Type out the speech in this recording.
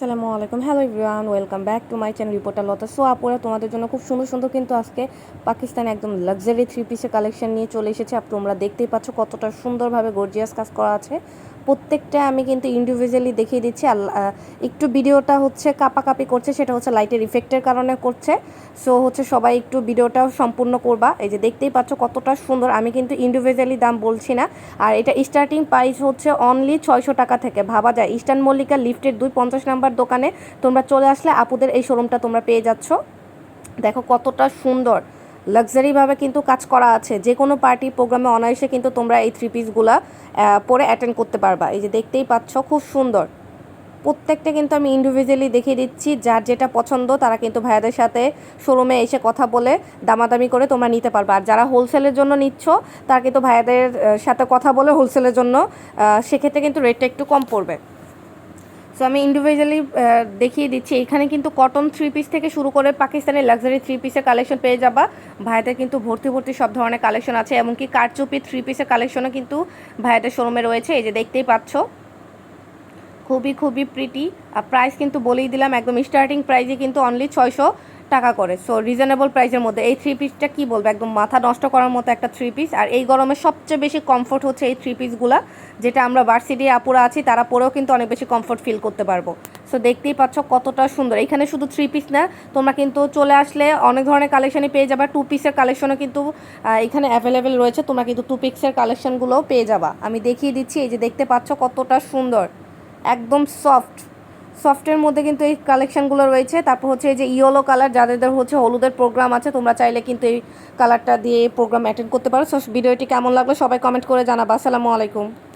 আসসালামু আলাইকুম। Hello everyone welcome back to my channel reporter Lata so আপুরা, তোমাদের জন্য খুব সুন্দর সুন্দর কিন্তু আজকে পাকিস্তানে একদম লাক্সারি থ্রি পিসের কালেকশন নিয়ে চলে এসেছে। আপ তোমরা দেখতেই পাচ্ছ কতটা সুন্দরভাবে গর্জিয়াস কাজ করা আছে। প্রত্যেকটা আমি কিন্তু ইন্ডিভিজুয়ালি দেখিয়ে দিচ্ছি। আর একটু ভিডিওটা হচ্ছে কাপাকাপি করছে, সেটা হচ্ছে লাইটের ইফেক্টের কারণে করছে। সো হচ্ছে সবাই একটু ভিডিওটাও সম্পূর্ণ করবা। এই যে দেখতেই পাচ্ছ কতটা সুন্দর, আমি কিন্তু ইন্ডিভিজুয়ালি দাম বলছি না। আর এটা স্টার্টিং প্রাইস হচ্ছে অনলি ছয়শো টাকা থেকে। ভাবা যায় ইস্টার্ন মল্লিকা লিফটের দুই পঞ্চাশ নাম্বার দোকানে তোমরা চলে আসলে, আপুদের এই শোরুমটা তোমরা পেয়ে যাচ্ছ। দেখো কতটা সুন্দর। লাক্সারিভাবে কিন্তু কাজ করা আছে। যে কোনো পার্টি প্রোগ্রামে অনায়াসে কিন্তু তোমরা এই থ্রি পিসগুলা পরে অ্যাটেন্ড করতে পারবা। এই যে দেখতেই পাচ্ছ, খুব সুন্দর। প্রত্যেকটা কিন্তু আমি ইন্ডিভিজুয়ালি দেখিয়ে দিচ্ছি। যার যেটা পছন্দ, তারা কিন্তু ভাইয়াদের সাথে শোরুমে এসে কথা বলে দামাদামি করে তোমরা নিতে পারবে। আর যারা হোলসেলের জন্য নিচ্ছ, তারা কিন্তু ভাইয়াদের সাথে কথা বলে হোলসেলের জন্য সেক্ষেত্রে কিন্তু রেটটা একটু কম পড়বে। সো আমি ইন্ডিভিজুয়ালি দেখিয়ে দিচ্ছি, এখানে কিন্তু কটন থ্রি পিস থেকে শুরু করে পাকিস্তানের লাক্সারি থ্রি পিসের কালেকশন পেয়ে যাবা। ভাইয়াদের কিন্তু ভর্তি ভর্তি সব ধরনের কালেকশন আছে, এমনকি কারচুপি থ্রি পিসের কালেকশনও কিন্তু ভাইয়াদের শোরুমে রয়েছে, এই যে দেখতেই পাচ্ছ। খুবই খুবই প্রিটি আর প্রাইস কিন্তু বলেই দিলাম, একদম স্টার্টিং প্রাইসে কিন্তু অনলি ছয়শো টাকা করে। সো রিজনেবল প্রাইসের মধ্যে। এই থ্রি পিসটা কি বলব? একদম মাথা নষ্ট করার মতো একটা থ্রি পিস আর এই গরমে সবচেয়ে বেশি কমফোর্ট হচ্ছে এই থ্রি পিসগুলা যেটা আমরা ভার্সিটি আপুরা আছি, তারা পরেও কিন্তু অনেক বেশি কমফোর্ট ফিল করতে পারব। সো দেখতেই পাচ্ছ কতটা সুন্দর। এখানে শুধু থ্রি পিস না, তোমরা কিন্তু চলে আসলে অনেক ধরনের কালেকশনই পেয়ে যাবা। টু পিসের কালেকশনও কিন্তু এখানে অ্যাভেলেবেল রয়েছে। তোমরা কিন্তু টু পিসের কালেকশনগুলোও পেয়ে যাবা। আমি দেখিয়ে দিচ্ছি, এই যে দেখতে পাচ্ছ কতটা সুন্দর। একদম সফট সফটের মধ্যে কিন্তু এই কালেকশানগুলো রয়েছে। তারপর হচ্ছে এই যে ইয়েলো কালার যাদের হচ্ছে হলুদের প্রোগ্রাম আছে, তোমরা চাইলে কিন্তু এই কালারটা দিয়ে প্রোগ্রাম অ্যাটেন্ড করতে পারো। সো ভিডিওটি কেমন লাগল সবাই কমেন্ট করে জানাবা। আসসালামু আলাইকুম।